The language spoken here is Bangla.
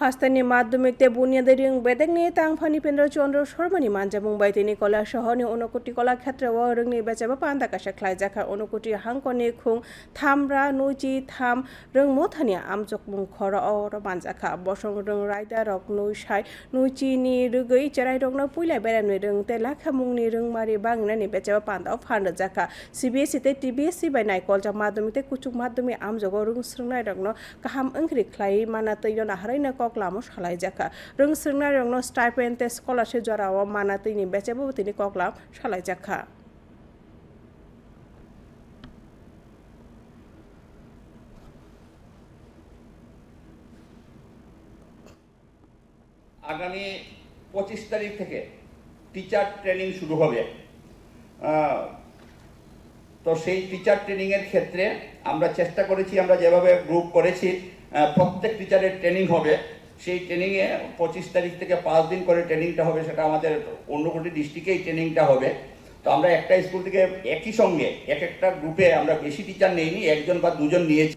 হাস্তানি মাধ্যমিকতে বুনিয়াদী রিং বেদেকনি তাংফানি পেন্দ্র চন্দ্র শর্মানি মানজা মুম্বাই তিনি কলা শহরনি অনুকুটি কলা ক্ষেত্র ও রিংনি বেচাবা পান্দা কাশা খ্লাই জাখা অনুকুটি হাংকনি খুং থামরা নুইচি থাম রিং মথানি আমজক মুং খর ও মানজাখা বসং রিং রাইদা রক নুই সাই নুইচি ni rugui cherai rok no puila bera nui rung te lakha mungni rung mari bangnani bechaba panda phanda jaka CBSE te TBSE bai nai kolja madhyamik te kuchuk madhyamik amjogo rung srungnai rok no kaham angkri khlai mana ক লামো সালাই জাকা। রং সিংনা রং স্টাইপেন তে স্কলাসে জরাও মানা তিনি বেচেবো তিনি ক লাম সালাই জাকা। আগামী পঁচিশ তারিখ থেকে টিচার ট্রেনিং শুরু হবে। তো সেই টিচার ট্রেনিংয়ের ক্ষেত্রে আমরা চেষ্টা করেছি, আমরা যেভাবে গ্রুপ করেছি প্রত্যেক টিচারের ট্রেনিং হবে। সেই ট্রেনিংয়ে পঁচিশ তারিখ থেকে পাঁচ দিন করে ট্রেনিংটা হবে, সেটা আমাদের অন্য অন্যকোটি ডিস্ট্রিক্টেই ট্রেনিংটা হবে। তো আমরা একটা স্কুল থেকে একই সঙ্গে এক একটা গ্রুপে আমরা বেশি টিচার নেইনি, একজন বা দুজন নিয়েছি।